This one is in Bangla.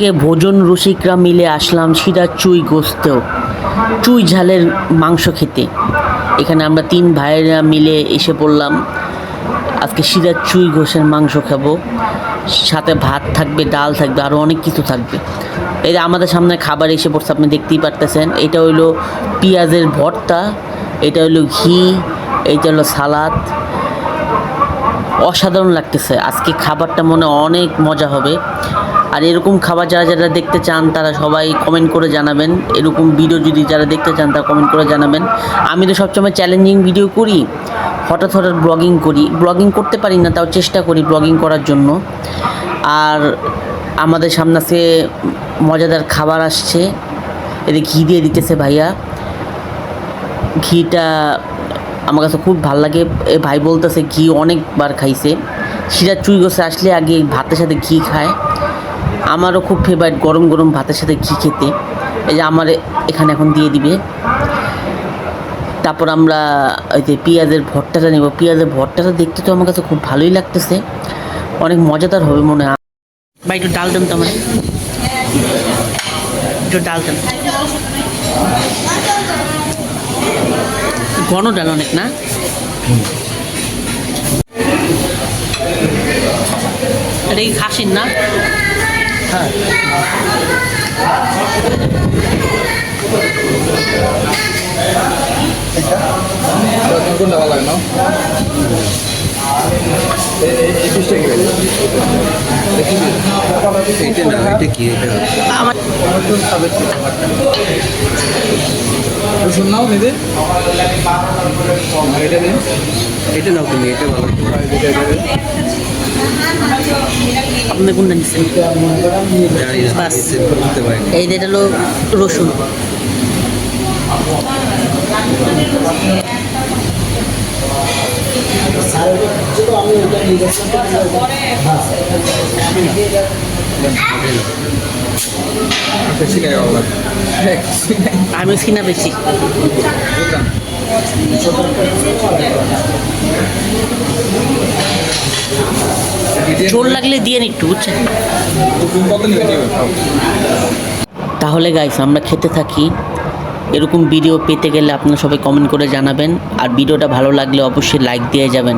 কে ভোজন রসিকরা মিলে আসলাম সিরা চুই গোস্তেও চুই ঝালের মাংস খেতে। এখানে আমরা তিন ভাইয়েরা মিলে এসে পড়লাম। আজকে সিরা চুই ঘোষের মাংস খাব। সাথে ভাত থাকবে, ডাল থাকবে আরও অনেক কিছু থাকবে। এই আমাদের সামনে খাবার এসে পড়ছে, আপনি দেখতেই পারতেছেন। এটা হইল পেঁয়াজের ভর্তা, এটা হইল ঘি, এইটা হলো সালাদ। অসাধারণ লাগতেছে। আজকে খাবারটা মনে অনেক মজা হবে। আর এরকম খাবার যারা যারা দেখতে চান, তারা সবাই কমেন্ট করে জানাবেন। এরকম ভিডিও যদি যারা দেখতে চান, তারা কমেন্ট করে জানাবেন। আমি তো সবসময় চ্যালেঞ্জিং ভিডিও করি, হঠাৎ হঠাৎ ব্লগিং করি। ব্লগিং করতে পারি না, তাও চেষ্টা করি ব্লগিং করার জন্য। আর আমাদের সামনে আছে মজাদার খাবার আসছে। এদের ঘি দিয়ে দিতেছে ভাইয়া। ঘিটা আমার কাছে খুব ভালো লাগে। এ ভাই বলতেছে ঘি অনেকবার খাইছে। সিরাজ চুই গোছে আসলে আগে ভাতের সাথে ঘি খায়। আমারও খুব ফেভারিট গরম গরম ভাতের সাথে ঘি খেতে। এই যে আমার এখানে এখন দিয়ে দিবে। তারপর আমরা ওই যে পেঁয়াজের ভর্তাটা নেব। পেঁয়াজের ভর্তাটা দেখতে তো আমার কাছে খুব ভালোই লাগতেছে। অনেক মজাদার হবে মনে হয়। ভাই, একটু ডাল দেন তো আমার। একটু ডাল দেন। ঘন ডাল অনেক না? এটা কি খাসির না? হ্যাঁ কোনটা ভালো লাগে না এটা না এটা কি এটা রসুন নাও নিদে এটা দিন এটা নাও তুমি, এটা ভালো। আপনি কোনটা নিচ্ছেন বাস। এই যে এটা হলো রসুন। আমি সিনা বেশি। ঝোল লাগলে দিয়ে নি একটু বুঝছেন তাহলে গাইস আমরা খেতে থাকি। এরকম ভিডিও পেতে গেলে আপনারা সবাই কমেন্ট করে জানাবেন। আর ভিডিওটা ভালো লাগলে অবশ্যই লাইক দিয়ে যাবেন।